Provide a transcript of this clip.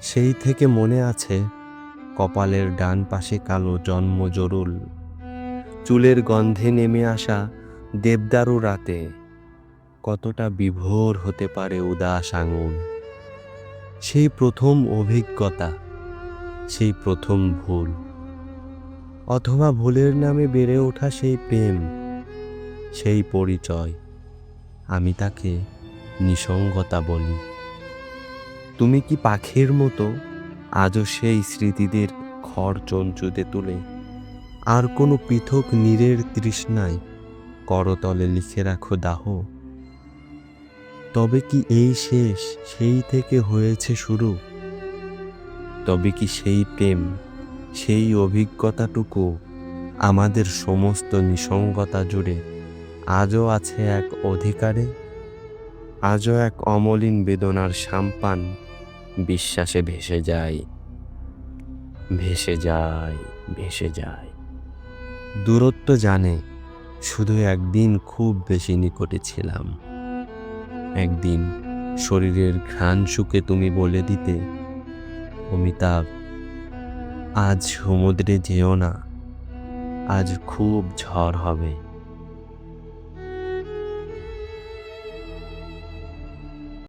সেই থেকে মনে আছে কপালের ডান পাশে কালো জন্ম জরুল। চুলের গন্ধে নেমে আসা দেবদারু রাতে কতটা বিভোর হতে পারে উদাস আঙুল। সেই প্রথম অভিজ্ঞতা, সেই প্রথম ভুল, অথবা ভুলের নামে বেড়ে ওঠা সেই প্রেম, সেই পরিচয়, আমি তাকে নিসঙ্গতা বলি। তুমি কি পাখির মতো আজও সেই স্মৃতিদের খড় চঞ্চুতে তুলে? আর কোনো পৃথক নীরের তৃষ্ণায় করতলে লিখে রাখো দাহ? তবে কি এই শেষ সেই থেকে হয়েছে শুরু? তবে কি সেই প্রেম, সেই অভিজ্ঞতাটুকু আমাদের সমস্ত নিসঙ্গতা জুড়ে আজও আছে এক অধিকারে? আজও এক অমলিন বেদনার সাম্পান বিশ্বাসে ভেসে যায় ভেসে যায় ভেসে যায় দূরত্ব জানে, শুধু একদিন খুব বেশি নিকটে ছিলাম। একদিন শরীরের ঘ্রাণ শুকে তুমি বলে দিতে, অমিতাভ, আজ সমুদ্রে যেও না, আজ খুব ঝড় হবে।